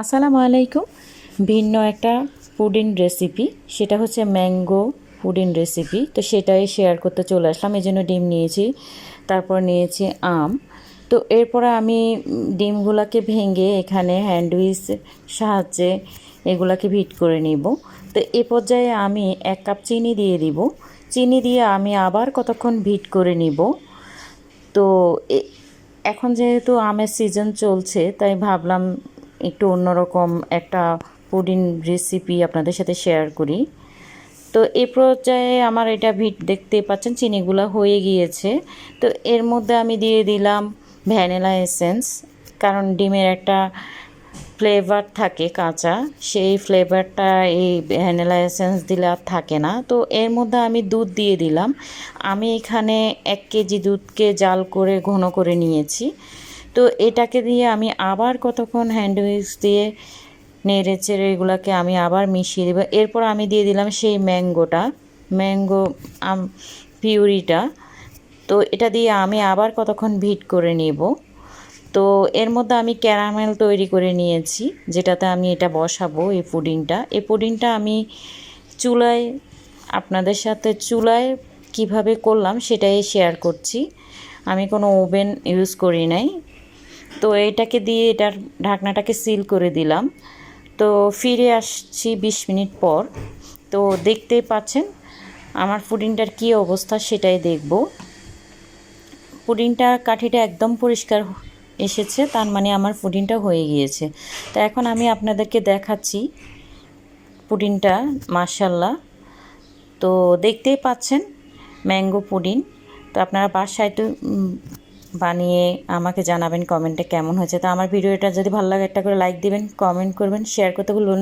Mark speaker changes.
Speaker 1: আসসালামু আলাইকুম। ভিন্ন একটা পুডিং রেসিপি সেটা হচ্ছে ম্যাঙ্গো পুডিং রেসিপি তো সেটাই শেয়ার করতে চলে আসলাম, এই জন্য ডিম নিয়েছি, তারপর নিয়েছি আম। তো এরপরে আমি ডিমগুলোকে ভেঙে এখানে হ্যান্ডউইচ সাহায্যে এগুলাকে ভিট করে নিব। তো এ পর্যায়ে আমি এক কাপ চিনি দিয়ে দিব। চিনি দিয়ে আমি আবার কতক্ষণ ভিট করে নিব। তো এখন যেহেতু আমের সিজন চলছে, তাই ভাবলাম একটু অন্যরকম একটা পুডিং রেসিপি আপনাদের সাথে শেয়ার করি। তো এই পর্যায়ে আমার এটা ভিট দেখতে পাচ্ছেন, চিনিগুলো হয়ে গিয়েছে। তো এর মধ্যে আমি দিয়ে দিলাম ভ্যানিলা এসেন্স, কারণ ডিমের একটা ফ্লেভার থাকে কাঁচা, সেই ফ্লেভারটা এই ভ্যানিলা এসেন্স দিলে আর থাকে না। তো এর মধ্যে আমি দুধ দিয়ে দিলাম। আমি এখানে এক কেজি দুধকে জাল করে ঘন করে নিয়েছি। তো এটাকে দিয়ে আমি আবার কতক্ষণ হ্যান্ডউইচ দিয়ে নেড়ে চেড়ে এগুলোকে আমি আবার মিশিয়ে দেবো। এরপর আমি দিয়ে দিলাম সেই ম্যাঙ্গোটা, ম্যাঙ্গো পিউরিটা। তো এটা দিয়ে আমি আবার কতক্ষণ ভিট করে নেব। তো এর মধ্যে আমি ক্যারামেল তৈরি করে নিয়েছি, যেটাতে আমি এটা বসাবো এই পুডিংটা। এই পুডিংটা আমি চুলায়, আপনাদের সাথে চুলায় কীভাবে করলাম সেটাই শেয়ার করছি। আমি কোনো ওভেন ইউজ করি নাই। তো এটাকে দিয়ে এটার ঢাকনাটাকে সিল করে দিলাম। তো ফিরে আসছি বিশ মিনিট পর। তো দেখতেই পাচ্ছেন আমার পুডিংটার কী অবস্থা সেটাই দেখব। পুডিংটা কাঠিটা একদম পরিষ্কার এসেছে তার মানে আমার পুডিংটা হয়ে গিয়েছে। তো এখন আমি আপনাদেরকে দেখাচ্ছি পুডিংটা মার্শাল্লাহ তো দেখতেই পাচ্ছেন ম্যাঙ্গো পুডিং। তো আপনারা বাসায় উম, বানিয়ে আমাকে জানাবেন কমেন্টে কেমন হয়েছে। তো আমার ভিডিওটা যদি ভালো লাগে একটা করে লাইক দিবেন কমেন্ট করবেন শেয়ার করতে ভুলুন না।